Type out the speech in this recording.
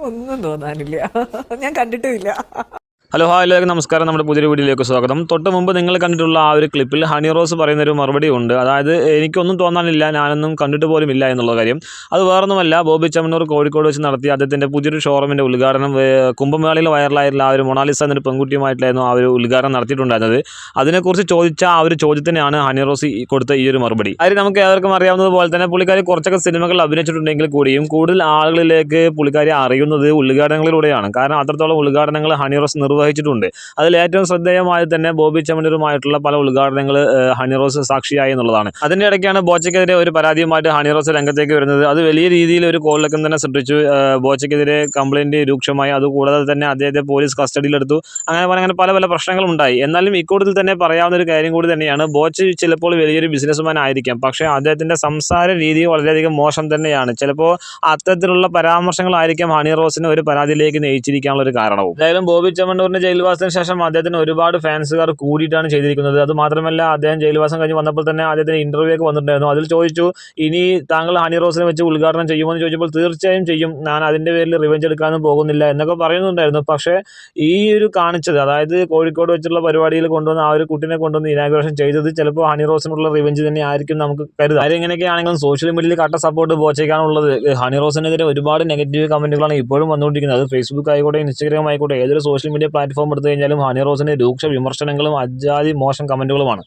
ഒന്നും തോന്നാനില്ല. ഞാൻ കണ്ടിട്ടുമില്ല. Hello hi എല്ലാവർക്കും നമസ്കാരം. നമ്മുടെ പുതിയൊരു വീഡിയോയിലേക്ക് സ്വാഗതം. തൊട്ട് മുമ്പ് നിങ്ങൾ കണ്ടിട്ടുള്ള ആ ഒരു ക്ലിപ്പിൽ ഹണി റോസ് പറയുന്ന ഒരു മറുപടി ഉണ്ട്. അതായത് എനിക്കൊന്നും തോന്നാനില്ല ഞാനൊന്നും കണ്ടിട്ട് പോലും ഇല്ല എന്നുള്ള കാര്യം. അത് വേറൊന്നുമല്ല ബോബി ചമ്മന്നൂർ കോഴിക്കോട് വെച്ച് നടത്തിയ അദ്ദേഹത്തിന്റെ പുതിയൊരു ഷോറൂമിന്റെ ഉദ്ഘാടനം കുംഭമേളയിൽ വൈറലായിട്ടുള്ള ആ ഒരു മൊണാലിസ എന്നൊരു പെൺകുട്ടിയുമായിട്ടായിരുന്നു ആ ഒരു ഉദ്ഘാടനം നടത്തിയിട്ടുണ്ടായിരുന്നത്. അതിനെക്കുറിച്ച് ചോദിച്ച ആ ഒരു ചോദ്യത്തിനാണ് ഹണി റോസ് കൊടുത്ത ഈ ഒരു മറുപടി. കാര്യം നമുക്ക് ഏവർക്കും അറിയാവുന്നത് പോലെ തന്നെ പുള്ളിക്കാരി കുറച്ചൊക്കെ സിനിമകൾ അഭിനയിച്ചിട്ടുണ്ടെങ്കിൽ കൂടിയും കൂടുതൽ ആളുകളിലേക്ക് പുള്ളിക്കാരി അറിയുന്നത് ഉദ്ഘാടനങ്ങളിലൂടെയാണ്. കാരണം അത്രത്തോളം ഉദ്ഘാടനങ്ങൾ ഹണി റോസ് നിർവഹിച്ചിട്ടുണ്ട്. അതിൽ ഏറ്റവും ശ്രദ്ധേയമായി തന്നെ ബോബി ചമ്മനൂരുമായിട്ടുള്ള പല ഉദ്ഘാടനങ്ങൾ ഹണി റോസ് സാക്ഷിയായി എന്നുള്ളതാണ്. അതിന്റെ ഇടയ്ക്കാണ് ബോച്ചയ്ക്കെതിരെ ഒരു പരാതിയുമായിട്ട് ഹണി റോസ് രംഗത്തേക്ക് വരുന്നത്. അത് വലിയ രീതിയിൽ ഒരു കോളിലൊക്കെ തന്നെ സൃഷ്ടിച്ചു. ബോച്ചയ്ക്കെതിരെ കംപ്ലയിന്റ് രൂക്ഷമായി. അതുകൂടാതെ തന്നെ അദ്ദേഹത്തെ പോലീസ് കസ്റ്റഡിയിലെടുത്തു. അങ്ങനെ പല അങ്ങനെ പല പല പ്രശ്നങ്ങളും ഉണ്ടായി എന്നാലും ഇക്കൂട്ടത്തിൽ തന്നെ പറയാവുന്ന ഒരു കാര്യം കൂടി തന്നെയാണ് ബോച്ച് ചിലപ്പോൾ വലിയൊരു ബിസിനസ്മാൻ ആയിരിക്കാം. പക്ഷേ അദ്ദേഹത്തിന്റെ സംസാര രീതി വളരെയധികം മോശം തന്നെയാണ്. ചിലപ്പോൾ അത്തരത്തിലുള്ള പരാമർശങ്ങളായിരിക്കാം ഹണി റോസിനെ ഒരു പരാതിയിലേക്ക് നയിച്ചിരിക്കാനുള്ള ഒരു കാരണവും. എന്തായാലും ബോബി ചെമ്മണ്ണൂരിന്റെ ജയിൽവാസത്തിന് ശേഷം അദ്ദേഹത്തിന് ഒരുപാട് ഫാൻസുകാർ കൂടിയിട്ടാണ് ചെയ്തിരിക്കുന്നത്. അത് മാത്രമല്ല അദ്ദേഹം ജയിൽവാസം കഴിഞ്ഞ് വന്നപ്പോൾ തന്നെ അദ്ദേഹത്തിന് ഇന്റർവ്യൂ ഒക്കെ വന്നിട്ടുണ്ടായിരുന്നു. അതിൽ ചോദിച്ചു ഇനി താങ്കൾ ഹണി റോസിനെ വെച്ച് ഉദ്ഘാടനം ചെയ്യുമോ? എന്ന് ചോദിച്ചപ്പോൾ തീർച്ചയായും ചെയ്യും. ഞാൻ അതിന്റെ പേരിൽ റിവഞ്ച് എടുക്കാനും പോകുന്നില്ല എന്നൊക്കെ പറയുന്നുണ്ടായിരുന്നു. പക്ഷേ ഈ ഒരു കാണിച്ചത് അതായത് കോഴിക്കോട് വെച്ചുള്ള പരിപാടിയിൽ കൊണ്ടുവന്ന് ആ ഒരു കുട്ടിനെ കൊണ്ടുവന്ന് ഇനാഗ്രേഷൻ ചെയ്തത് ചിലപ്പോൾ ഹണി റോസിനുള്ള റിവഞ്ച് തന്നെ ആയിരിക്കും നമുക്ക് കരുതാം. കാര്യം ഇങ്ങനെയൊക്കെയാണെങ്കിലും സോഷ്യൽ മീഡിയയിൽ കട്ട സപ്പോർട്ട് ബോച്ചയ്ക്കാണുള്ളത് ഹണി റോസിനെതിരെ ഒരുപാട് നെഗറ്റീവ് കമന്റുകളാണ് ഇപ്പോഴും വന്നുകൊണ്ടിരിക്കുന്നത്. അത് ഫേസ്ബുക്ക് ആയിക്കോട്ടെ ഇൻസ്റ്റാഗ്രാം ആയിക്കോട്ടെ ഏതൊരു സോഷ്യൽ മീഡിയ പ്ലാറ്റ്ഫോം എടുത്തു കഴിഞ്ഞാലും ഹണി റോസിന് രൂക്ഷ വിമർശനങ്ങളും അജാതി മോശം കമന്റുകളുമാണ്.